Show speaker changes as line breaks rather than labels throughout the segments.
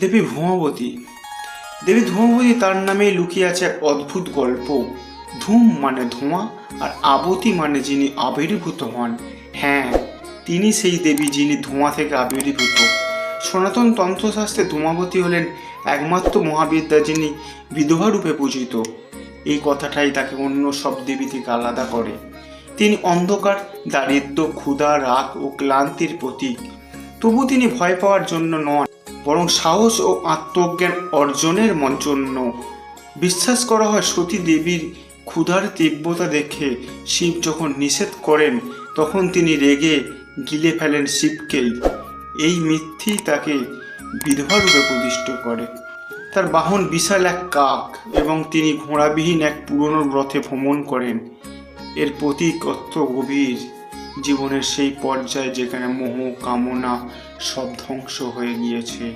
দেবী ধূমাবতী। দেবী ধূমাবতী তার নামেই লুকিয়ে আছে এক অদ্ভুত গল্প। ধূম মানে ধোঁয়া আর আবতি মানে যিনি আবির্ভূত হন। হ্যাঁ তিনি সেই দেবী যিনি ধোঁয়া থেকে আবির্ভূত। সনাতন তন্ত্রশাস্ত্রে ধূমাবতী হলেন একমাত্র মহাবিদ্যা যিনি বিধবা রূপে পূজিত। এই কথাটাই তাকে অন্য সব দেবী থেকে আলাদা করে। তিনি অন্ধকার দারিদ্র ক্ষুধা, রাগ ও ক্লান্তির প্রতীক। তবু তিনি ভয় পাওয়ার জন্য নন। বরং সাহস ও আত্মজ্ঞান অর্জনের জন্য বিশ্বাস করা হয় সতী দেবীর ক্ষুধার তীব্রতা দেখে শিব যখন নিষেধ করেন, তখন তিনি রেগে গিলে ফেলেন শিবকেই এই মিথ্যেই তাকে বিধবা রূপে প্রতিষ্ঠ করে। তার বাহন বিশাল এক কাক এবং তিনি ঘোড়াবিহীন এক পুরনো রথে ভ্রমণ করেন। এর প্রতীক অর্থ গভীর জীবনের সেই পর্যায়ে যেখানে মোহ, কামনা সব ধ্বংস হয়ে গিয়েছে।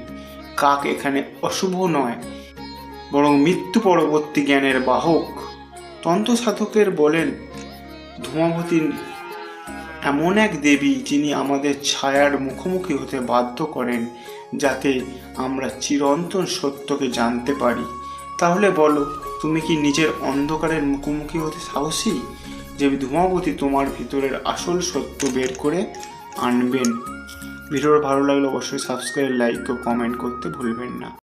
কাক এখানে অশুভ নয়, বরং মৃত্যু পরবর্তী জ্ঞানের বাহক। তন্ত্র সাধকের বলেন, ধূমাবতী এমন এক দেবী যিনি আমাদের ছায়ার মুখোমুখি হতে বাধ্য করেন, যাতে আমরা চিরন্তন সত্যকে জানতে পারি। তাহলে বলো, তুমি কি নিজের অন্ধকারের মুখোমুখি হতে সাহসী? যে ধূমাবতী তোমার ভিতরের আসল সত্য বের করে আনবেন। ভিডিওটা ভালো লাগলে অবশ্যই সাবস্ক্রাইব লাইক ও কমেন্ট করতে ভুলবেন না।